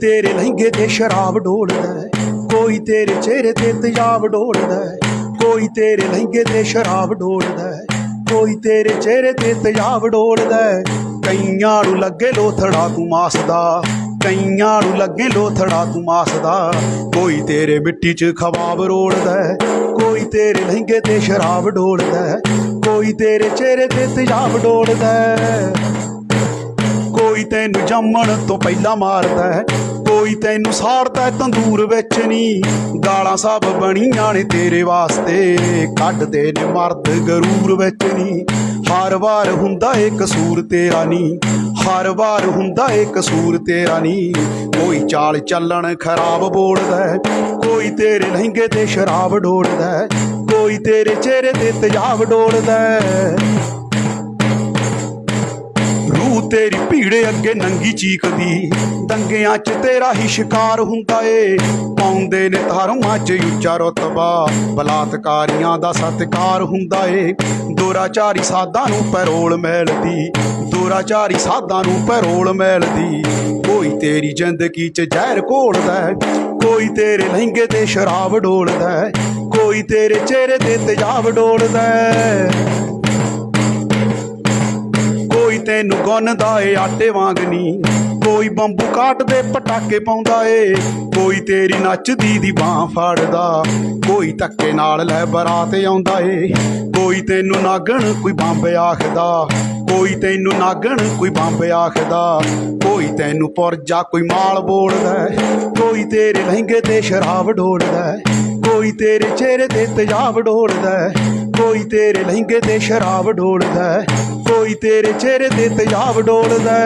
ਤੇਰੇ ਲਹਿੰਗੇ ਤੇ ਸ਼ਰਾਬ ਡੋਲਦਾ ਕੋਈ ਤੇਰੇ ਚਿਹਰੇ ਤੇ ਤੇਜ਼ਾਬ ਡੋਲਦਾ ਕੋਈ ਤੇਰੇ ਲਹਿੰਗੇ ਤੇ ਸ਼ਰਾਬ ਡੋਲਦਾ ਕੋਈ ਤੇਰੇ ਚਿਹਰੇ ਤੇ ਤੇਜ਼ਾਬ ਡੋਲਦਾ ਕਈਆਂ ਨੂੰ ਲੱਗੇ ਲੋਥੜਾ ਤੂੰ ਮਾਸਦਾ, ਕਈਆਂ ਨੂੰ ਲੱਗੇ ਲੋਥੜਾ ਤੂੰ ਮਾਸਦਾ, ਕੋਈ ਤੇਰੇ ਮਿੱਟੀ 'ਚ ਖਵਾਬ ਰੋੜਦਾ ਕੋਈ ਤੇਰੇ ਲਹਿੰਗੇ ਤੇ ਸ਼ਰਾਬ ਡੋਲਦਾ ਕੋਈ ਤੇਰੇ ਚਿਹਰੇ ਤੇ ਤੇਜ਼ਾਬ ਡੋਲਦਾ ਕੋਈ ਤੈਨੂੰ ਜੰਮਣ ਤੋਂ ਪਹਿਲਾਂ ਮਾਰਦਾ ਹੈ, ਕੋਈ ਤੈਨੂੰ ਸਾੜਦਾ ਤੰਦੂਰ ਵਿੱਚ ਨਹੀਂ ਗਾਲਾਂ ਸਭ ਬਣੀਆਂ ਨੇ ਤੇਰੇ ਵਾਸਤੇ, ਕੱਢਦੇ ਨੇ ਮਰਦ ਗਰੂਰ ਵਿੱਚ ਨਹੀਂ ਹਰ ਵਾਰ ਹੁੰਦਾ ਏ ਕਸੂਰ ਤੇਰਾ ਨਹੀਂ ਹਰ ਵਾਰ ਹੁੰਦਾ ਏ ਕਸੂਰ ਤੇਰਾ ਨਹੀਂ ਕੋਈ ਚਾਲ ਚੱਲਣ ਖਰਾਬ ਬੋਲਦਾ ਕੋਈ ਤੇਰੇ ਲਹਿੰਗੇ ਤੇ ਸ਼ਰਾਬ ਡੋਲਦਾ ਕੋਈ ਤੇਰੇ ਚਿਹਰੇ ਤੇ ਤੇਜ਼ਾਬ ਡੋਲਦਾ ਭੀੜੇ ਅੱਗੇ ਨੰਗੀ ਚੀਕਦੀ। ਦੰਗਿਆਂ 'ਚ ਤੇਰਾ ਹੀ ਸ਼ਿਕਾਰ ਹੁੰਦਾ ਏ। ਪਾਉਂਦੇ ਨੇ ਧਰਮਾਂ 'ਚ ਉੱਚਾ ਰਤਬਾ। ਬਲਾਤਕਾਰੀਆਂ ਦਾ ਸਤਿਕਾਰ ਹੁੰਦਾ ਏ। ਦੋਰਾਚਾਰੀ ਸਾਧਾਂ ਨੂੰ ਪੈਰੋਲ ਮਿਲਦੀ। ਦੋਰਾਚਾਰੀ ਸਾਧਾਂ ਨੂੰ ਪੈਰੋਲ ਮਿਲਦੀ। ਕੋਈ ਤੇਰੀ ਜ਼ਿੰਦਗੀ 'ਚ ਜ਼ਹਿਰ ਘੋਲਦਾ ਹੈ, ਕੋਈ ਤੇਰੇ ਲਹਿੰਗੇ ਤੇ ਸ਼ਰਾਬ ਡੋਲਦਾ ਕੋਈ ਤੇਰੇ ਚਿਹਰੇ ਤੇ ਤੇਜ਼ਾਬ ਡੋਲਦਾ ਤੈਨੂੰ ਗੁੰਨਦਾ ਏ ਆਟੇ ਵਾਂਗ ਨੀ। ਕੋਈ ਬੰਬੂ ਕਾਟ ਦੇ ਪਟਾਕੇ ਪਾਉਂਦਾ ਏ। ਕੋਈ ਤੇਰੀ ਨੱਚਦੀ ਦੀ ਬਾਹ ਫੜਦਾ। ਕੋਈ ਧੱਕੇ ਨਾਲ ਲੈ ਬਰਾਤ ਆਉਂਦਾ ਏ। ਕੋਈ ਤੈਨੂੰ ਨਾਗਣ ਕੋਈ ਬੰਬ ਆਖਦਾ। ਕੋਈ ਤੈਨੂੰ ਨਾਗਣ ਕੋਈ ਬੰਬ ਆਖਦਾ। ਕੋਈ ਤੈਨੂੰ ਪੁਰਜਾ ਕੋਈ ਮਾਲ ਬੋਲਦਾ। ਕੋਈ ਤੇਰੇ ਲਹਿੰਗੇ ਤੇ ਸ਼ਰਾਬ ਡੋਲਦਾ। ਕੋਈ ਤੇਰੇ ਚਿਹਰੇ ਤੇ ਤੇਜ਼ਾਬ ਡੋਲਦਾ। ਕੋਈ ਤੇਰੇ ਲਹਿੰਗੇ ਤੇ ਸ਼ਰਾਬ ਡੋਲਦਾ ਕੋਈ ਤੇਰੇ ਚਿਹਰੇ ਤੇ ਤੇਜ਼ਾਬ ਡੋਲਦਾ